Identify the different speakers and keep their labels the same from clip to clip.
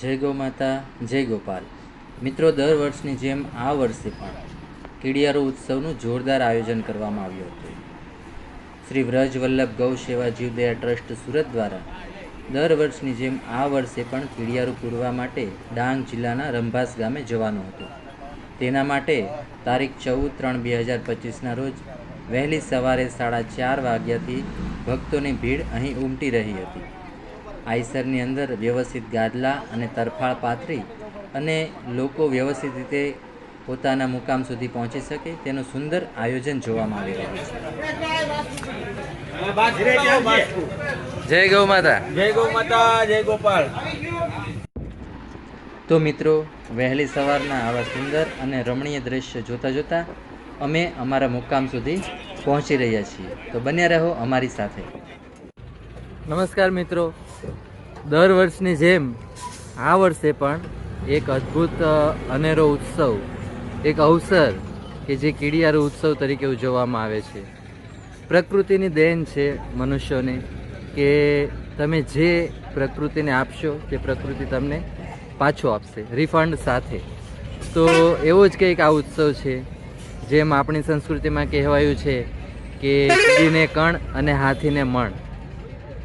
Speaker 1: જય ગૌ માતા જય ગોપાલ. મિત્રો, દર વર્ષની જેમ આ વર્ષે પણ કીડિયારો ઉત્સવનું જોરદાર આયોજન કરવામાં આવ્યું હતું. શ્રી વ્રજ વલ્લભ ગૌ સેવા જીવદયા ટ્રસ્ટ સુરત દ્વારા દર વર્ષની જેમ આ વર્ષે પણ કીડિયારું પૂરવા માટે ડાંગ જિલ્લાના રંભાસ ગામે જવાનું હતું. તેના માટે તારીખ ચૌદ ત્રણ બે હજાર પચીસના રોજ વહેલી સવારે સાડા ચાર વાગ્યાથી ભક્તોની ભીડ અહીં ઉમટી રહી હતી. આઈસરની અંદર વ્યવસ્થિત ગાદલા અને તરફાળ પાથરી અને લોકો વ્યવસ્થિત રીતે પોતાના મુકામ સુધી પહોંચી શકે તેનું સુંદર આયોજન જોવામાં આવી રહ્યું છે. જય ગૌ માતા.
Speaker 2: જય ગૌ માતા જય ગોપાલ.
Speaker 1: તો મિત્રો વહેલી સવારના આવા સુંદર અને રમણીય દ્રશ્ય જોતા જોતા અમે અમારા મુકામ સુધી પહોંચી રહ્યા છીએ. તો બન્યા રહો અમારી સાથે. નમસ્કાર મિત્રો. દર વર્ષની જેમ આ વર્ષે પણ એક અદ્ભુત અનેરો ઉત્સવ, એક અવસર કે જે કીડિયારો ઉત્સવ તરીકે ઉજવવામાં આવે છે. પ્રકૃતિની દેન છે મનુષ્યોને કે તમે જે પ્રકૃતિને આપશો, તે પ્રકૃતિ તમને પાછો આપશે રિફંડ સાથે. તો એવો જ કંઈક આ ઉત્સવ છે, જેમ આપણી સંસ્કૃતિમાં કહેવાયું છે કે કીડીને કણ અને હાથીને મણ.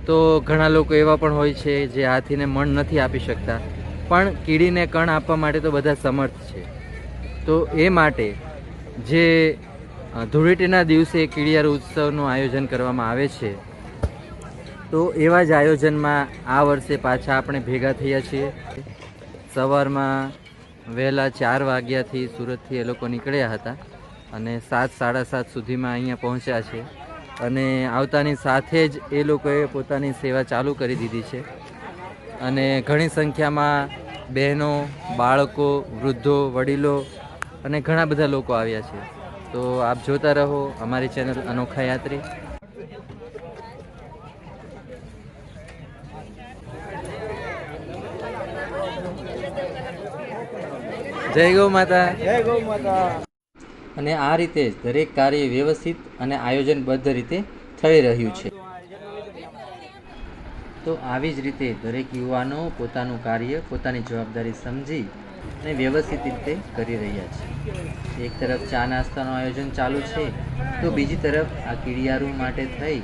Speaker 1: તો ઘણા લોકો એવા પણ હોય છે જે હાથીને મણ નથી આપી શકતા. પણ કીડીને કણ આપવા માટે તો બધા સમર્થ છે. તો એ માટે જે ધૂળેટીના દિવસે કીડિયાર ઉત્સવનું આયોજન કરવામાં આવે છે, તો એવા જ આયોજનમાં આ વર્ષે પાછા આપણે ભેગા થયા છીએ. સવારમાં વહેલા ચાર વાગ્યાથી સુરતથી એ લોકો નીકળ્યા હતા અને સાત, સાડા સાત સુધીમાં અહીંયા પહોંચ્યા છે. અને આવતાની સાથે જ એ લોકોએ પોતાની સેવા ચાલુ કરી દીધી છે. અને ઘણી સંખ્યામાં બહેનો, બાળકો, વૃદ્ધો, વડીલો અને ઘણા બધા લોકો આવ્યા છે. તો આપ જોતા રહો અમારી ચેનલ અનોખા યાત્રી. જય ગૌ માતા.
Speaker 2: જય ગૌ માતા.
Speaker 1: અને આ રીતે જ દરેક કાર્ય વ્યવસ્થિત અને આયોજનબદ્ધ રીતે થઈ રહ્યું છે. તો આવી જ રીતે દરેક યુવાનો પોતાનું કાર્ય પોતાની જવાબદારી સમજી અને વ્યવસ્થિત રીતે કરી રહ્યા છે. એક તરફ ચા નાસ્તાનું આયોજન ચાલુ છે, તો બીજી તરફ આ કીડિયારું માટે થઈ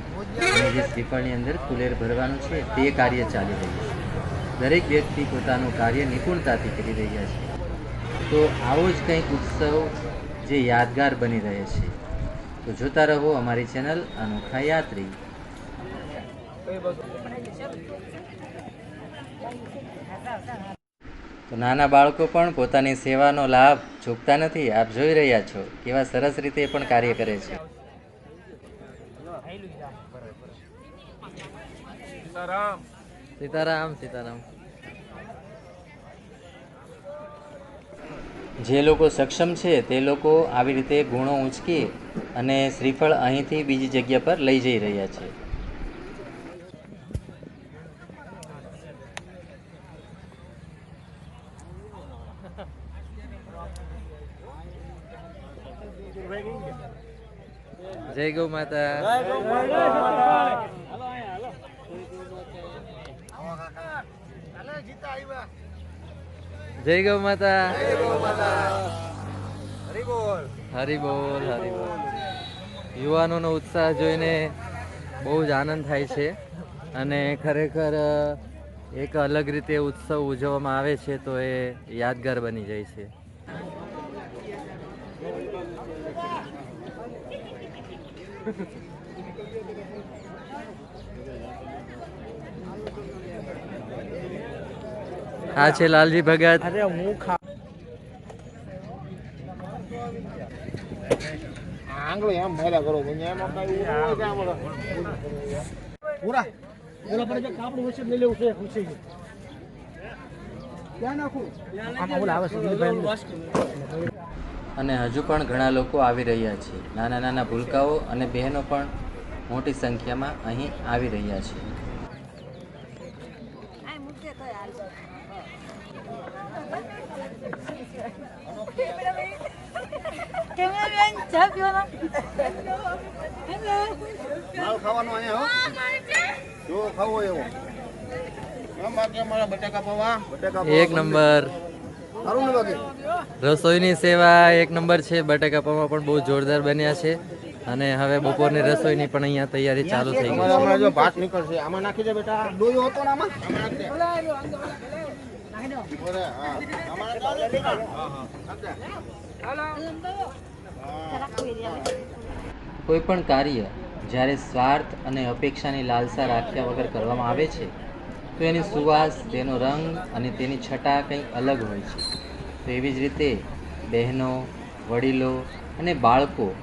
Speaker 1: અને જે શ્રીફળની અંદર કુલેર ભરવાનું છે, તે કાર્ય ચાલી રહ્યું છે. દરેક વ્યક્તિ પોતાનું કાર્ય નિપુણતાથી કરી રહ્યા છે. તો આવો જ કંઈક ઉત્સવ જે યાદગાર બની રહે છે. તો જોતા રહો અમારી ચેનલ અનોખા યાત્રી. તો નાના બાળકો પણ પોતાની સેવાનો લાભ ચૂકતા નથી. આપ જોઈ રહ્યા છો કેવા સરસ રીતે પણ કાર્ય કરે છે. સીતારામ સીતારામ. જે લોકો સક્ષમ છે તે લોકો આવી રીતે ગુણો ઉંચકી અને શ્રીફળ અહીંથી બીજી જગ્યા પર લઈ જઈ રહ્યા છે. જય ગૌ માતા.
Speaker 2: જય ગૌ માતા.
Speaker 1: જય ગૌ માતા.
Speaker 2: હરિબોલ હરિબોલ
Speaker 1: હરી બોલ. હરી બોલ યુવાનોનો ઉત્સાહ જોઈને બહુ જ આનંદ થાય છે. અને ખરેખર એક અલગ રીતે ઉત્સવ ઉજવવામાં આવે છે તો એ યાદગાર બની જાય છે. આ છે લાલજી ભગત.
Speaker 2: અરે હું ખા આંગળો એમ મેલા કરો એમ પૂરા ઓલા પર જે કાપડું વચ્ચે લઈ લેવું છે ખુશી
Speaker 1: અને હજુ પણ ઘણા લોકો આવી રહ્યા છે. નાના નાના ભૂલકાઓ અને બહેનો પણ મોટી સંખ્યામાં અહીં આવી રહ્યા છે.
Speaker 3: ચા પીવાનો? હેલો
Speaker 2: માલ ખાવાનો અહીંયા હો. જો ખાવો એવો.
Speaker 1: એક નંબર. રસોઈની સેવા એક નંબર છે. બટાકા પૌવા પણ બહુ જોરદાર બન્યા છે. અને હવે બપોરની રસોઈની પણ અહીંયા તૈયારી ચાલુ થઈ ગઈ છે.
Speaker 2: જો ભાત નીકળશે. આમાં નાખી દે બેટા. ડોયો હતો ને આમાં? બરાબર, હા. આમાં નાખી દે.
Speaker 1: કોઈ પણ કાર્ય જ્યારે સ્વાર્થ અને અપેક્ષાની લાલસા રાખ્યા વગર કરવામાં આવે છે, તો એની સુવાસ, તેનો રંગ અને તેની છટા કંઈક અલગ હોય છે. તો એવી જ રીતે બહેનો, વડીલો અને બાળકો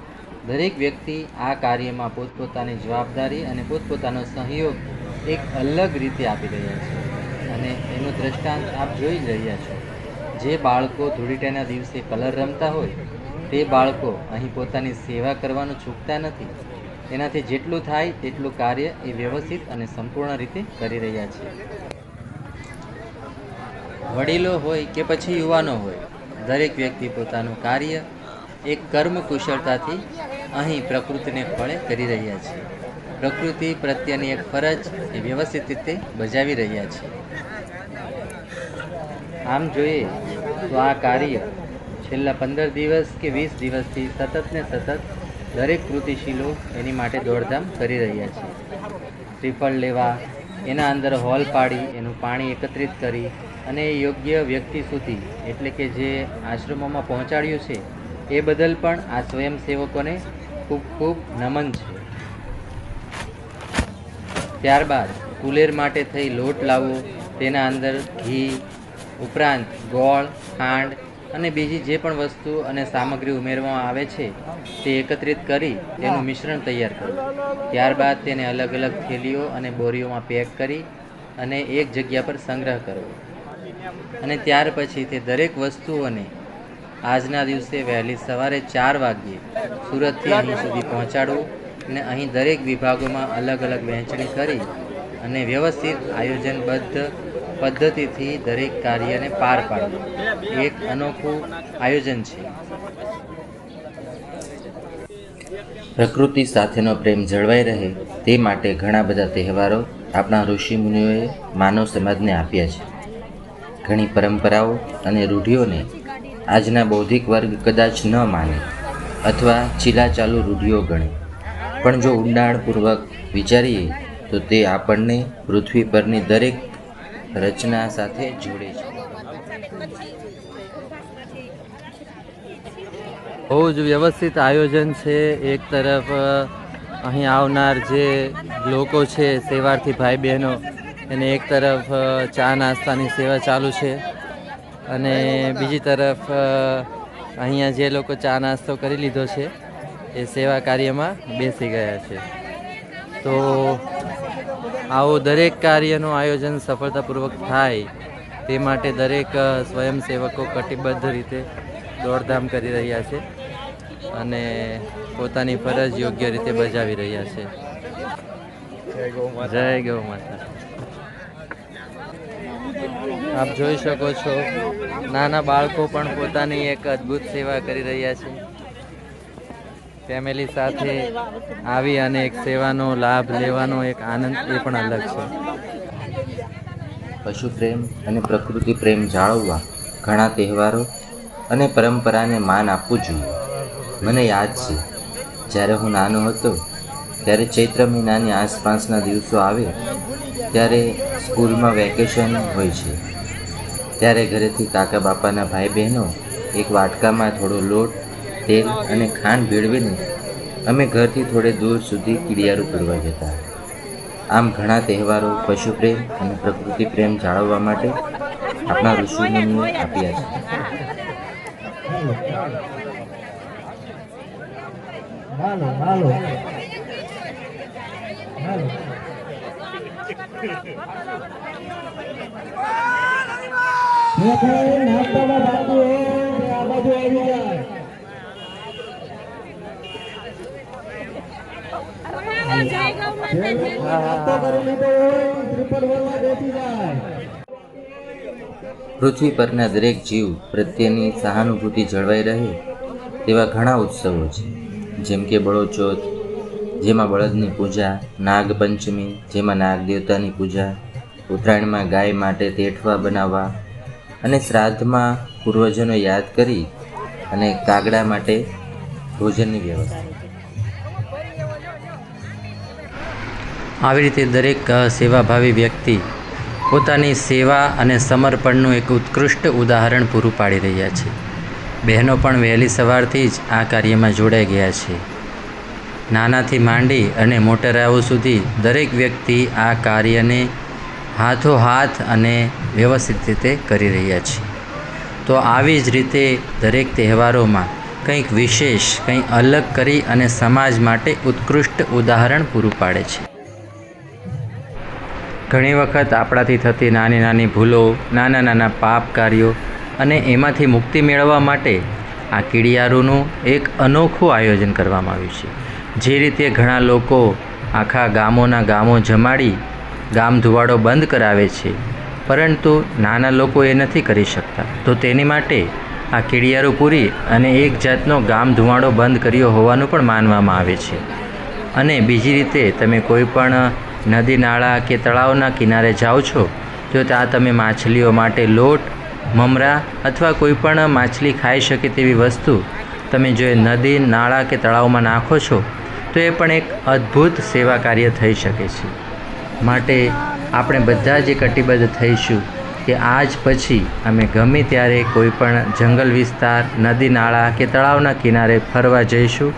Speaker 1: દરેક વ્યક્તિ આ કાર્યમાં પોતપોતાની જવાબદારી અને પોતપોતાનો સહયોગ એક અલગ રીતે આપી રહ્યા છે. અને એનું દ્રષ્ટાંત આપ જોઈ જ રહ્યા છો. જે બાળકો ધૂળીટાના દિવસે કલર રમતા હોય તે બાળકો અહીં પોતાની સેવા કરવાનું ચૂકતા નથી. એનાથી જેટલું થાય તેટલું કાર્ય એ વ્યવસ્થિત અને સંપૂર્ણ રીતે કરી રહ્યા છે. વડીલો હોય કે પછી યુવાનો હોય, દરેક વ્યક્તિ પોતાનું કાર્ય એક કર્મ કુશળતાથી અહીં પ્રકૃતિને ફળે કરી રહ્યા છે. પ્રકૃતિ પ્રત્યેની એક ફરજ એ વ્યવસ્થિત રીતે બજાવી રહ્યા છે. આમ જોઈએ તો આ કાર્ય છેલ્લા પંદર દિવસ કે વીસ દિવસથી સતત ને સતત દરેક કૃતિશીલો એની માટે દોડધામ કરી રહ્યા છે. શ્રીફળ લેવા, એના અંદર હોલ પાડી, એનું પાણી એકત્રિત કરી અને એ યોગ્ય વ્યક્તિ સુધી, એટલે કે જે આશ્રમોમાં પહોંચાડ્યું છે, એ બદલ પણ આ સ્વયંસેવકોને ખૂબ ખૂબ નમન છે. ત્યારબાદ કુલેર માટે થઈ લોટ લાવવો, તેના અંદર ઘી, ઉપરાંત ગોળ, ખાંડ અને બીજી જે પણ વસ્તુ અને સામગ્રી ઉમેરવામાં આવે છે, તે એકત્રિત કરી તેનું મિશ્રણ તૈયાર કરવું. ત્યારબાદ તેને અલગ અલગ થેલીઓ અને બોરીઓમાં પેક કરી અને એક જગ્યા પર સંગ્રહ કરવો. અને ત્યાર પછી તે દરેક વસ્તુઓને આજના દિવસે વહેલી સવારે ચાર વાગ્યે સુરતથી અહીં સુધી પહોંચાડવું અને અહીં દરેક વિભાગોમાં અલગ અલગ વહેંચણી કરી અને વ્યવસ્થિત આયોજનબદ્ધ પદ્ધતિથી દરેક કાર્યને પાર પાડવું. એક અનોખું આયોજન છે. પ્રકૃતિ સાથેનો પ્રેમ જળવાઈ રહે તે માટે ઘણા બધા તહેવારો આપણા ઋષિ મુનિઓએ માનવ સમાજને આપ્યા છે. ઘણી પરંપરાઓ અને રૂઢિઓને આજના બૌદ્ધિક વર્ગ કદાચ ન માને અથવા ચીલાચાલુ રૂઢિઓ ગણે. પણ જો ઊંડાણપૂર્વક વિચારીએ તો તે આપણને પૃથ્વી પરની દરેક રચના સાથે જોડે છે. બહુ જ વ્યવસ્થિત આયોજન છે. એક તરફ અહીં આવનાર જે લોકો છે, સેવાર્થી ભાઈ બહેનો એને એક તરફ ચા નાસ્તાની સેવા ચાલુ છે. અને બીજી તરફ અહીંયા જે લોકો ચા નાસ્તો કરી લીધો છે, એ સેવા કાર્યમાં બેસી ગયા છે. તો આવું દરેક કાર્યનું આયોજન સફળતાપૂર્વક થાય તે માટે દરેક સ્વયંસેવકો કટિબદ્ધ રીતે દોડધામ કરી રહ્યા છે અને પોતાની ફરજ યોગ્ય રીતે બજાવી રહ્યા છે. જય ગૌ માતા. આપ જોઈ શકો છો નાના બાળકો પણ પોતાની એક અદ્ભુત સેવા કરી રહ્યા છે. ફેમિલી સાથે આવી અને એક સેવાનો લાભ લેવાનો એક આનંદ એ પણ અલગ છે. પશુ પ્રેમ અને પ્રકૃતિ પ્રેમ જાળવવા ઘણા તહેવારો અને પરંપરાને માન આપવું જોઈએ. મને યાદ છે, જ્યારે હું નાનો હતો, ત્યારે ચૈત્ર મહિનાની આસપાસના દિવસો આવે ત્યારે સ્કૂલમાં વેકેશન હોય છે. ત્યારે ઘરેથી કાકા બાપાના ભાઈ બહેનો એક વાટકામાં થોડો લોટ તેલ અને ખાંડ ભેળવીને અમે ઘરથી થોડે દૂર સુધી કીડિયારું કરવા જતા. આમ ઘણા તહેવારો પશુ પ્રેમ અને પ્રકૃતિ પ્રેમ જાળવવા માટે આપણા ઋષિમુનિઓએ આપ્યા છે.
Speaker 2: આ બાજુ આવી જાય જે લોકો નાસ્તો કરી લીધો હોય ત્રિપલ વનમાં બેસી જાય
Speaker 1: પૃથ્વી પરના દરેક જીવ પ્રત્યેની સહાનુભૂતિ જળવાઈ રહે તેવા ઘણા ઉત્સવો છે. જેમ કે બળોચોથ જેમાં બળદની પૂજા, નાગપંચમી, જેમાં નાગ દેવતાની પૂજા,
Speaker 4: ઉત્તરાયણમાં ગાય માટે તેઠવા બનાવવા અને શ્રાદ્ધમાં પૂર્વજોને યાદ કરી અને કાગડા માટે ભોજનની વ્યવસ્થા.
Speaker 1: આવી રીતે દરેક સેવાભાવી વ્યક્તિ પોતાની સેવા અને સમર્પણનું એક ઉત્કૃષ્ટ ઉદાહરણ પૂરું પાડી રહ્યા છે. બહેનો પણ વહેલી સવારથી જ આ કાર્યમાં જોડાઈ ગયા છે. નાનાથી માંડી અને મોટેરાઓ સુધી દરેક વ્યક્તિ આ કાર્યને હાથોહાથ અને વ્યવસ્થિત રીતે કરી રહ્યા છે. તો આવી જ રીતે દરેક તહેવારોમાં કંઈક વિશેષ, કંઈ અલગ કરી અને સમાજ માટે ઉત્કૃષ્ટ ઉદાહરણ પૂરું પાડે છે. ઘણી વખત આપણાથી થતી નાની નાની ભૂલો, નાના નાના પાપ કાર્યો અને એમાંથી મુક્તિ મેળવવા માટે આ કીડિયારોનું એક અનોખું આયોજન કરવામાં આવ્યું છે. જે રીતે ઘણા લોકો આખા ગામોના ગામો જમાડી ગામ ધુવાડો બંધ કરાવે છે, પરંતુ નાના લોકો એ નથી કરી શકતા. તો તેની માટે આ કીડિયારો પૂરી અને એક જાતનો ગામ ધુવાડો બંધ કર્યો હોવાનું પણ માનવામાં આવે છે. અને બીજી રીતે તમે કોઈ પણ નદી નાળા કે તળાવના કિનારે જાઓ છો, તો ત્યાં તમે માછલીઓ માટે લોટ, મમરા અથવા કોઈ પણ માછલી ખાઈ શકે તેવી વસ્તુ તમે જો નદી, નાળા કે તળાવમાં નાખો છો, તો એ પણ એક અદ્ભુત સેવા કાર્ય થઈ શકે છે. માટે આપણે બધા જ કટિબદ્ધ થઈશું કે આજ પછી અમે ગમે ત્યારે કોઈ પણ જંગલ વિસ્તાર, નદી, નાળા કે તળાવના કિનારે ફરવા જઈશું,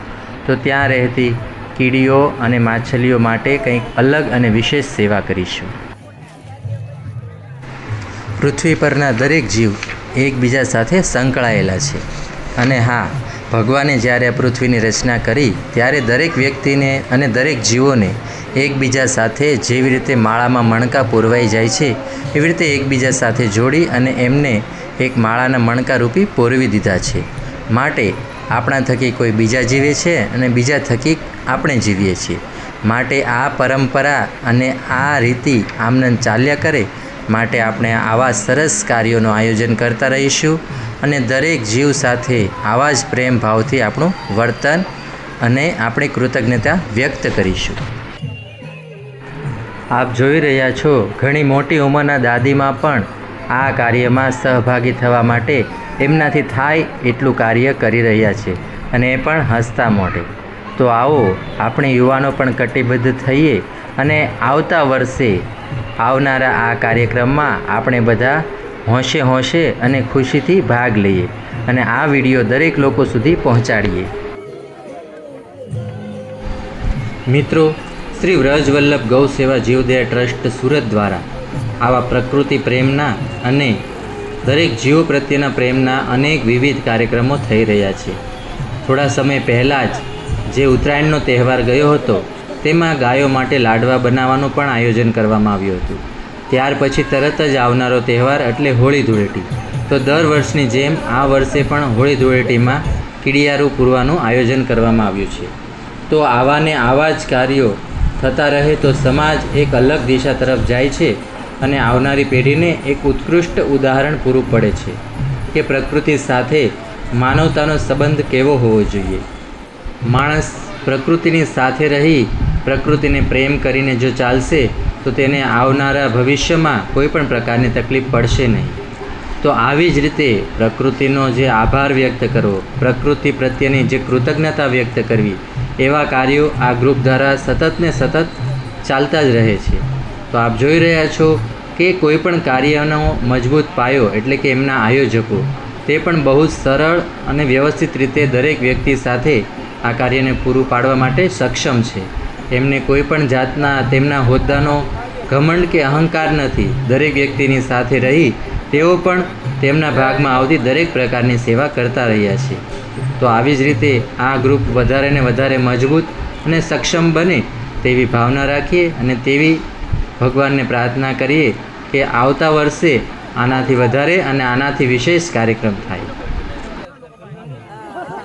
Speaker 1: તો ત્યાં રહેતી કીડીઓ અને માછલીઓ માટે કંઈક અલગ અને વિશેષ સેવા કરીશું. પૃથ્વી પરના દરેક જીવ એકબીજા સાથે સંકળાયેલા છે. અને હા, ભગવાને જ્યારે આ પૃથ્વીની રચના કરી, ત્યારે દરેક વ્યક્તિને અને દરેક જીવોને એકબીજા સાથે જેવી રીતે માળામાં મણકા પોરવાઈ જાય છે, એવી રીતે એકબીજા સાથે જોડી અને એમને એક માળાના મણકા રૂપી પોરવી દીધા છે. માટે આપણા થકી કોઈ બીજા જીવે છે અને બીજા થકી આપણે જીવીએ છીએ. માટે આ પરંપરા અને આ રીતિ આમનંદ ચાલ્યા કરે, માટે આપણે આવા સરસ કાર્યોનું આયોજન કરતા રહીશું અને દરેક જીવ સાથે આવા જ પ્રેમ ભાવથી આપણું વર્તન અને આપણી કૃતજ્ઞતા વ્યક્ત કરીશું. આપ જોઈ રહ્યા છો, ઘણી મોટી ઉંમરના દાદીમાં પણ આ કાર્યમાં સહભાગી થવા માટે એમનાથી થાય એટલું કાર્ય કરી રહ્યા છે અને એ પણ હસતા મોઢે. તો આવો, આપણે યુવાનો પણ કટિબદ્ધ થઈએ અને આવતા વર્ષે આવનારા આ કાર્યક્રમમાં આપણે બધા હોંશે હોંશે અને ખુશીથી ભાગ લઈએ અને આ વીડિયો દરેક લોકો સુધી પહોંચાડીએ. મિત્રો, શ્રી વ્રજવલ્લભ ગૌ સેવા જીવદયા ટ્રસ્ટ સુરત દ્વારા આવા પ્રકૃતિ પ્રેમના અને દરેક જીવો પ્રત્યેના પ્રેમના અનેક વિવિધ કાર્યક્રમો થઈ રહ્યા છે. થોડા સમય પહેલાં જ જે ઉત્તરાયણનો તહેવાર ગયો હતો, તેમાં ગાયો માટે લાડવા બનાવવાનું પણ આયોજન કરવામાં આવ્યું હતું. ત્યાર પછી તરત જ આવનારો તહેવાર એટલે હોળી ધૂળેટી. તો દર વર્ષની જેમ આ વર્ષે પણ હોળી ધૂળેટીમાં કીડિયારું પૂરવાનું આયોજન કરવામાં આવ્યું છે. તો આવાને આવા જ કાર્યો થતા રહે તો સમાજ એક અલગ દિશા તરફ જાય છે અને આવનારી પેઢીને એક ઉત્કૃષ્ટ ઉદાહરણ પૂરું પડે છે કે પ્રકૃતિ સાથે માનવતાનો સંબંધ કેવો હોવો જોઈએ. માણસ પ્રકૃતિની સાથે રહી, પ્રકૃતિને પ્રેમ કરીને જો ચાલશે, તો તેને આવનારા ભવિષ્યમાં કોઈ પણ પ્રકારની તકલીફ પડશે નહીં. તો આવી જ રીતે પ્રકૃતિનો જે આભાર વ્યક્ત કરવો પ્રકૃતિ પ્રત્યેની જે કૃતજ્ઞતા વ્યક્ત કરવી, એવા કાર્યો આ ગ્રુપ દ્વારા સતત ને સતત ચાલતા જ રહે છે. તો આપ જોઈ રહ્યા છો કે કોઈ પણ કાર્યનો મજબૂત પાયો, એટલે કે એમના આયોજકો, તે પણ બહુ સરળ અને વ્યવસ્થિત રીતે દરેક વ્યક્તિ સાથે આ કાર્યને પૂરું પાડવા માટે સક્ષમ છે. એમને કોઈ પણ જાતના તેમના હોદ્દાનો ઘમંડ કે અહંકાર નથી. દરેક વ્યક્તિની સાથે રહી તેઓ પણ તેમના ભાગમાં આવતી દરેક પ્રકારની સેવા કરતા રહ્યા છે. તો આવી જ રીતે આ ગ્રુપ વધારે ને વધારે મજબૂત અને સક્ષમ બને તેવી ભાવના રાખીએ અને તેવી ભગવાનને પ્રાર્થના કરીએ કે આવતા વર્ષે આનાથી વધારે અને આનાથી વિશેષ કાર્યક્રમ થાય.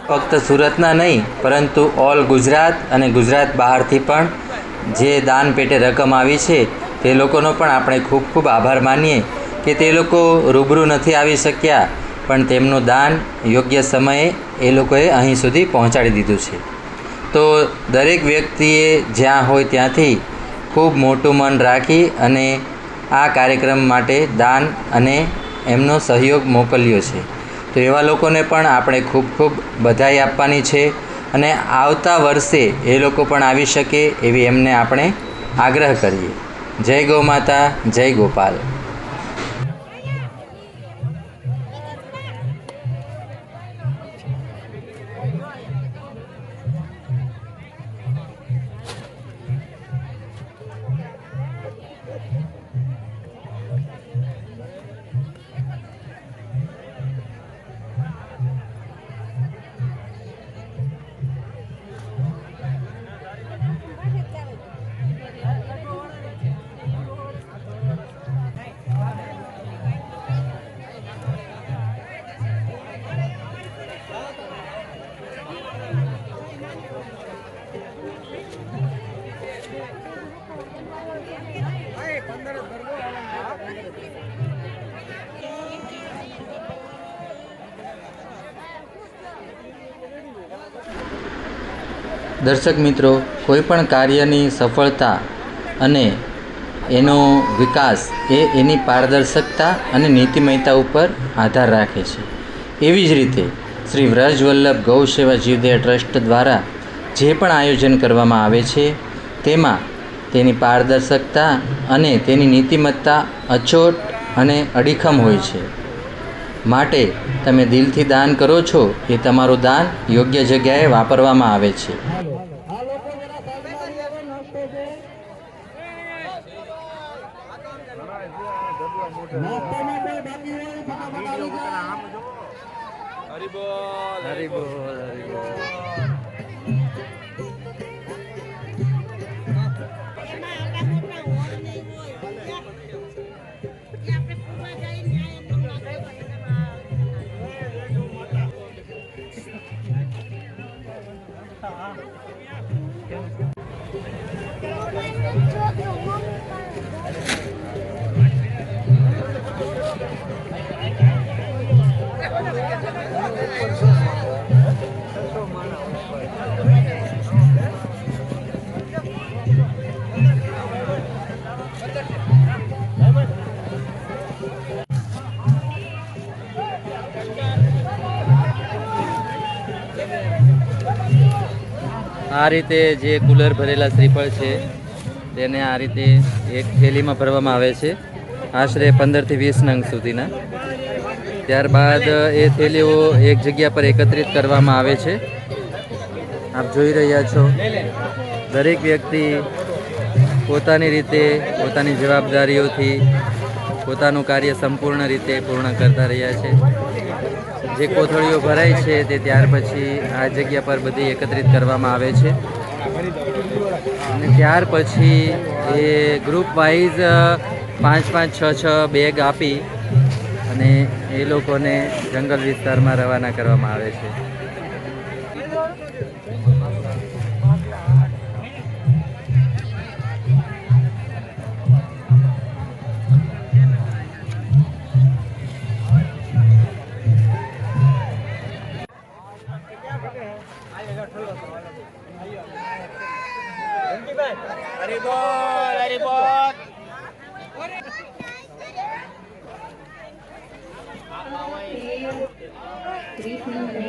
Speaker 1: ફક્ત સુરતના નહીં, પરંતુ ઓલ ગુજરાત અને ગુજરાત બહારથી પણ જે દાન પેટે રકમ આવી છે, તે લોકોનો પણ આપણે ખૂબ ખૂબ આભાર માનીએ કે તે લોકો રૂબરૂ નથી આવી શક્યા, પણ તેમનું દાન યોગ્ય સમયે એ લોકોએ અહીં સુધી પહોંચાડી દીધું છે. તો દરેક વ્યક્તિએ જ્યાં હોય ત્યાંથી ખૂબ મોટું મન રાખી અને આ કાર્યક્રમ માટે દાન અને એમનો સહયોગ મોકલ્યો છે. તો એવા લોકોને પણ આપણે ખૂબ ખૂબ બધાઈ આપવાની છે અને આવતા વર્ષે એ લોકો પણ આવી શકે એવી એમને આપણે આગ્રહ કરીએ. જય ગૌ માતા, જય ગોપાલ. દર્શક મિત્રો, કોઈપણ કાર્યની સફળતા અને એનો વિકાસ એ એની પારદર્શકતા અને નીતિમયતા ઉપર આધાર રાખે છે. એવી જ રીતે શ્રી વ્રજવલ્લભ ગૌ સેવા જીવદયા ટ્રસ્ટ દ્વારા જે પણ આયોજન કરવામાં આવે છે, તેમાં તેની પારદર્શકતા અને તેની નીતિમત્તા અચોટ અને અડીખમ હોય છે. માટે તમે દિલથી દાન કરો છો એ તમારું દાન યોગ્ય જગ્યાએ વાપરવામાં આવે છે.
Speaker 2: આ
Speaker 1: રીતે જે કુલર ભરેલા શ્રીફળ છે, તેને આ રીતે એક થેલીમાં ભરવામાં આવે છે. આશરે પંદરથી વીસ નંગ સુધીના. ત્યારબાદ એ થેલીઓ એક જગ્યા પર એકત્રિત કરવામાં આવે છે. આપ જોઈ રહ્યા છો, દરેક વ્યક્તિ પોતાની રીતે, પોતાની જવાબદારીઓથી, પોતાનું કાર્ય સંપૂર્ણ રીતે પૂર્ણ કરતા રહ્યા છે. જે કોથળીઓ ભરાય છે, તે ત્યાર પછી આ જગ્યા પર બધી એકત્રિત કરવામાં આવે છે. અને ત્યાર પછી એ ગ્રુપ વાઇઝ પાંચ પાંચ છ છ બેગ આપી અને એ લોકોને જંગલ વિસ્તારમાં રવાના કરવામાં આવે છે.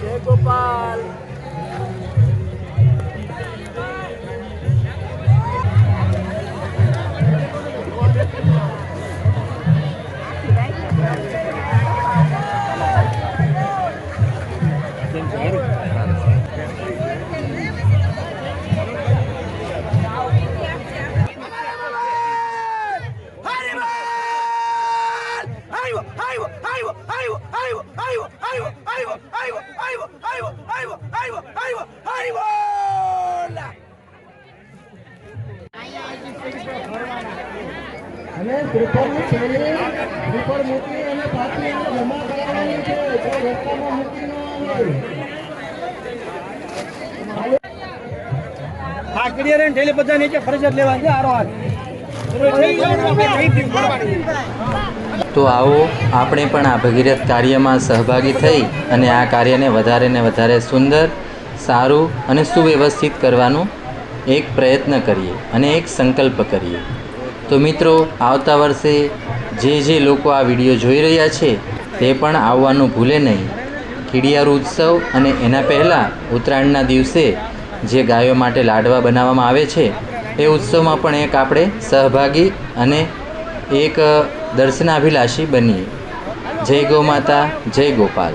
Speaker 2: જય ગોપાલ.
Speaker 5: થેલી મૂકી અને પાછી જમા કરાવવાની છે. કોઈ રસ્તામાં મૂકી ન આવે
Speaker 2: હા ક્લિયર એન્ડ થેલી બધા નીચે ફરજિયાત લેવાની છે આરો હાથ
Speaker 1: તો આવો આપણે પણ આ ભગીરથ કાર્યમાં સહભાગી થઈ અને આ કાર્યને વધારે ને વધારે સુંદર સારું અને સુવ્યવસ્થિત કરવાનું એક પ્રયત્ન કરીએ અને એક સંકલ્પ કરીએ. તો મિત્રો આવતા વર્ષે જે જે લોકો આ વીડિયો જોઈ રહ્યા છે, તે પણ આવવાનું ભૂલે નહીં. ખીડિયારું ઉત્સવ અને એના પહેલાં ઉત્તરાયણના દિવસે જે ગાયો માટે લાડવા બનાવવામાં આવે છે, એ ઉત્સવમાં પણ એક આપણે સહભાગી અને એક દર્શનાભિલાષી બનીએ. જય ગૌ માતા જય ગોપાલ.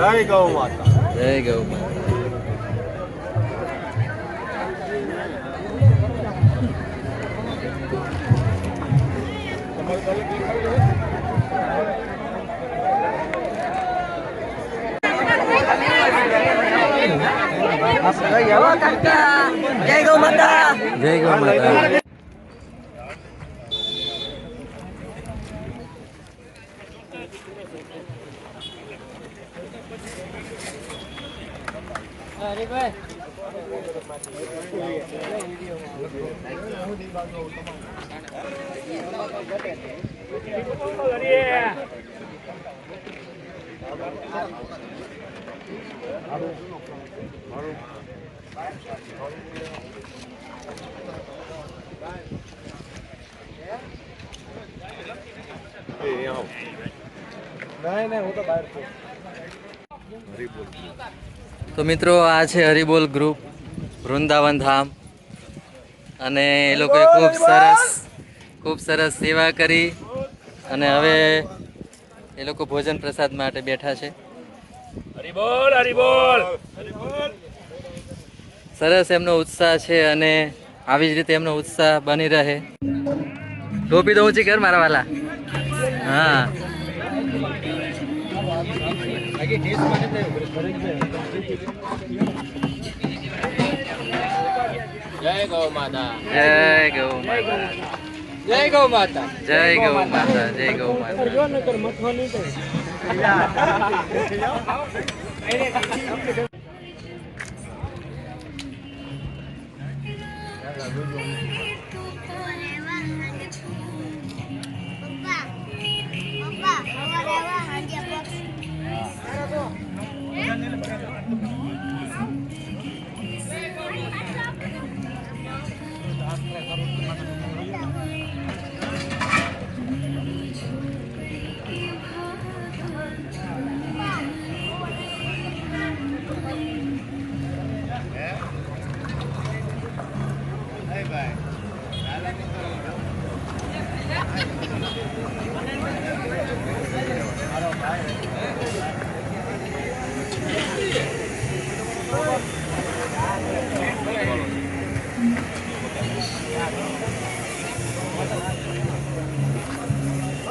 Speaker 2: જય ગૌ માતા
Speaker 6: જય ગૌ માતા
Speaker 2: જય ગૌ માતા
Speaker 6: જય ગૌ માતા
Speaker 2: નહીં નહીં હું તો બહાર છું.
Speaker 6: તો મિત્રો આ છે હરિબોલ ગ્રુપ વૃંદાવન ધામ. અને એ લોકોએ ખૂબ સરસ ખૂબ સરસ સેવા કરી. અને હવે એ લોકો ભોજન પ્રસાદ માટે બેઠા છે.
Speaker 2: હરિબોલ હરિબોલ!
Speaker 6: સરસ એમનો ઉત્સાહ છે અને આવી જ રીતે એમનો ઉત્સાહ બની રહે. ટોપી તો ઊંચી કર મારા વાલા. હા.
Speaker 2: જય ગૌ માતા.
Speaker 6: જય ગૌ માતા.
Speaker 2: જય ગૌ માતા.
Speaker 6: જય ગૌ માતા જય ગૌ માતા.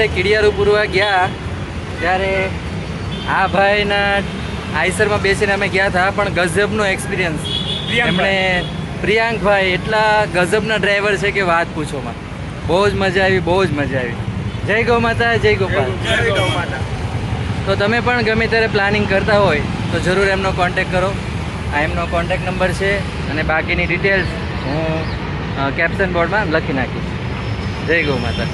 Speaker 1: જ્યારે કીડિયારું પૂરવા ગયા ત્યારે આ ભાઈના આઈસરમાં બેસીને અમે ગયા હતા પણ ગઝબનો એક્સપિરિયન્સ એમણે પ્રિયાંકભાઈ એટલા ગઝબના ડ્રાઈવર છે કે વાત પૂછોમાં બહુ જ મજા આવી બહુ જ મજા આવી. જય ગૌ માતા જય ગોપાલ. તો તમે પણ ગમે ત્યારે પ્લાનિંગ કરતા હોય તો જરૂર એમનો કોન્ટેક કરો. આ એમનો કોન્ટેક નંબર છે અને બાકીની ડિટેલ્સ હું કેપ્શન બોર્ડમાં લખી નાખીશ. જય ગૌ માતા.